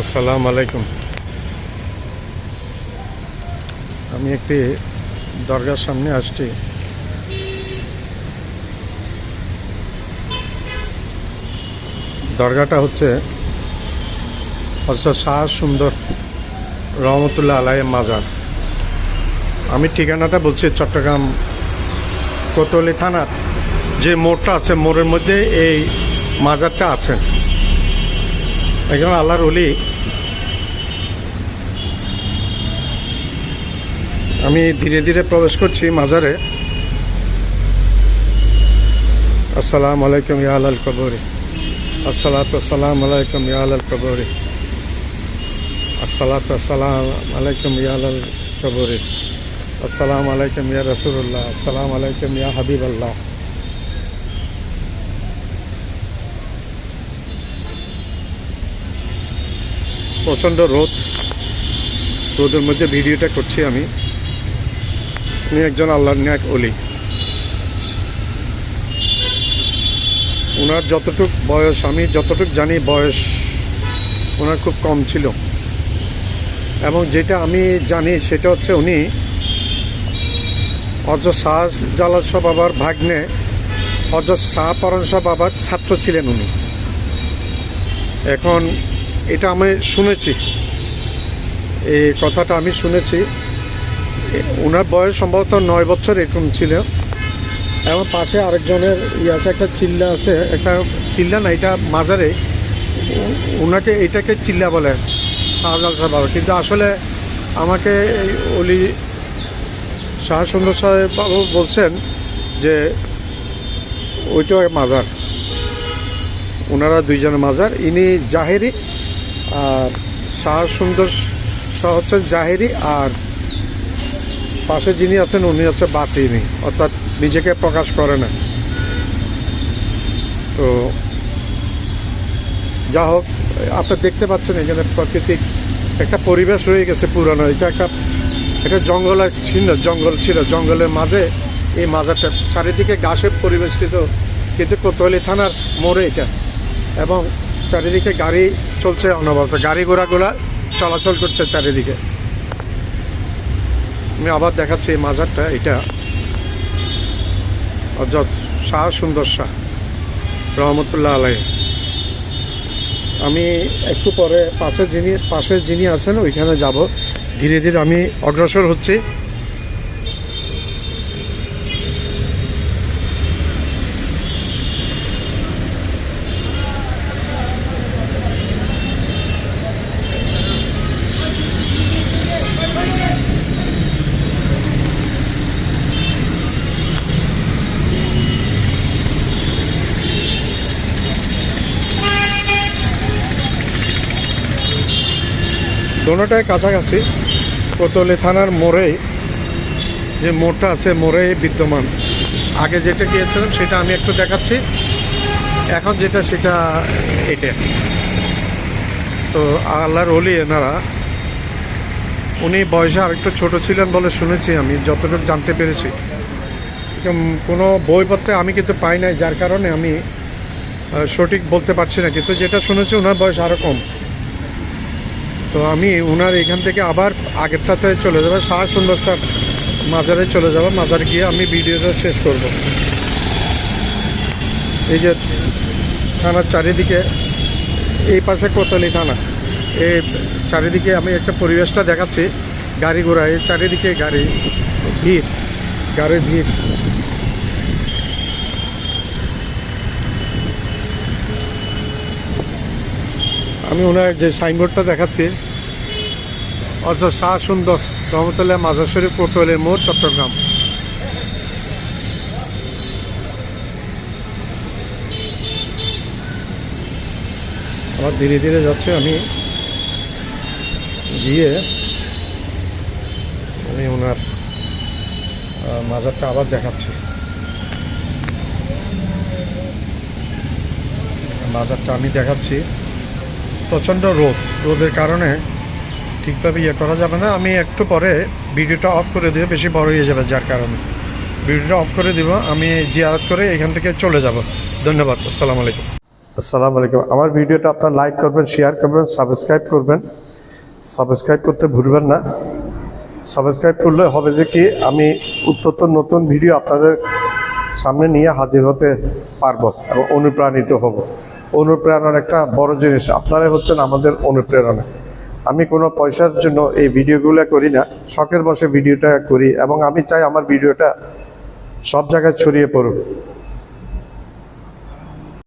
আসসালামু আলাইকুম। আমি একটি দরগার সামনে আসছি। দরগাটা হচ্ছে হজরত শাহ সুন্দর রহমতুল্লাহ আলাই মাজার। আমি ঠিকানাটা বলছি চট্টগ্রাম কোতলি থানার যে মোড়টা আছে, মোড়ের মধ্যে এই মাজারটা আছে। একজন আল্লাহর অলি আমি ধীরে ধীরে প্রবেশ করছি মাজারে। আসসালামু আলাইকুম ইয়া আলাল কবরি। আসসালাতু আসসালামু আলাইকুম ইয়া আলাল কবরি। আসসালাতু আসসালামু আলাইকুম ইয়া আলাল কবরি। আসসালামু আলাইকুম ইয়া রাসূলুল্লাহ। আসসালামু আলাইকুম ইয়া হাবিবাল্লাহ। প্রচণ্ড রোদ। রোদের মধ্যে ভিডিওটা করছি আমি। উনি একজন আল্লাহর ন্যাক অলি ওনার যতটুক বয়স, আমি যতটুক জানি বয়স ওনার খুব কম ছিল। এবং যেটা আমি জানি সেটা হচ্ছে উনি হজরত শাহ শাহ বাবার ভাগ্নে হজরত শাহ পরণ শাহ বাবার ছাত্র ছিলেন উনি। এখন এটা আমি শুনেছি। এই কথাটা আমি শুনেছি। ওনার বয়স সম্ভবত নয় বছর এরকম ছিল। এবং পাশে আরেকজনের ইয়ে আছে, একটা চিল্লা আছে, একটা চিল্লা না, এটা মাজারে। ওনাকে এটাকে চিল্লা বলে শাহজাল সাহেব কিন্তু আসলে আমাকে অলি শাহ সুন্দর সাহেব বাবু বলছেন যে ওইটা মাজার। ওনারা দুইজনের মাজার। ইনি জাহেরি আর শাহ সুন্দর শাহ হচ্ছেন জাহেরি আর পাশে যিনি আছেন, উনি হচ্ছে বাতিনি। অর্থাৎ নিজেকে প্রকাশ করে না। তো যা হোক, আপনি দেখতে পাচ্ছেন এখানে প্রাকৃতিক একটা পরিবেশ রয়ে গেছে পুরানো। এটা একটা একটা জঙ্গলের ছিল জঙ্গল ছিল। জঙ্গলের মাঝে এই মাজারটা, চারিদিকে ঘাসে পরিবেষ্টিত। কিন্তু কোতোয়ালি থানার মোড়ে এটা। এবং চারিদিকে গাড়ি চলছে অনবরত। গাড়ি ঘোড়াগুলা চলাচল করছে চারিদিকে। আমি আবার দেখাচ্ছি এই মাজারটা, এটা অজত শাহ সুন্দর শাহ, রহমতুল্লাহ আলাই আমি একটু পরে পাশে যিনি পাশে যিনি আছেন, ওইখানে যাব। ধীরে ধীরে আমি অগ্রসর হচ্ছি। দোনোটাই কাছাকাছি কোতলি থানার মোড়ে যে মোড়টা আছে মোড়ে বিদ্যমান। আগে যেটা গিয়েছিলাম সেটা আমি একটু দেখাচ্ছি। এখন যেটা সেটা এটা। তো আল্লাহর অলি এনারা, উনি বয়সে আরেকটু ছোট ছিলেন বলে শুনেছি আমি, যতটুকু জানতে পেরেছি। কোনো বইপত্রে আমি কিন্তু পাই নাই, যার কারণে আমি সঠিক বলতে পারছি না। কিন্তু যেটা শুনেছি, ওনার বয়স আরও কম। তো আমি ওনার এখান থেকে আবার আগেরটাতে চলে যাব, শাহ সুন্দর স্যার মাজারে চলে যাব, মাজারে গিয়ে আমি ভিডিওটা শেষ করব। এই যে থানার চারিদিকে, এই পাশে কোতলি থানা, এই চারিদিকে আমি একটা পরিবেশটা দেখাচ্ছি, গাড়ি ঘোড়া, এই চারিদিকে গাড়ি, ভিড়, গাড়ির ভিড়। আমি ওনার যে সাইনবোর্ডটা দেখাচ্ছি, অর্থাৎ শাহ সুন্দর রহমতুল্লাহ মাজার শরীফ মোড়, চট্টগ্রাম। আবার ধীরে ধীরে যাচ্ছে, আমি গিয়ে আমি ওনার মাজারটা আবার দেখাচ্ছি। মাজারটা আমি দেখাচ্ছি। প্রচণ্ড রোদ। রোদের কারণে ঠিকভাবে ইয়ে করা যাবে না। আমি একটু পরে ভিডিওটা অফ করে দিয়ে বেশি বড় হয়ে যাবে যার কারণে। ভিডিওটা অফ করে দিব, আমি জিয়ারত করে এখান থেকে চলে যাব। ধন্যবাদ, আসসালামু আলাইকুম। আসসালামু আলাইকুম। আমার ভিডিওটা আপনার লাইক করবেন শেয়ার করবেন সাবস্ক্রাইব করবেন। সাবস্ক্রাইব করতে ভুলবেন না। সাবস্ক্রাইব করলে হবে যে কি, আমি উত্তর নতুন ভিডিও আপনাদের সামনে নিয়ে হাজির হতে পারব এবং অনুপ্রাণিত হব। অনুপ্রেরণার একটা বড় জিনিস। আপনারাই হচ্ছেন আমাদের অনুপ্রেরণা। আমি কোনো পয়সার জন্য এই ভিডিওগুলো করি না। শখের বসে ভিডিওটা করি এবং আমি চাই আমার ভিডিওটা সব জায়গায় ছড়িয়ে পড়ুক।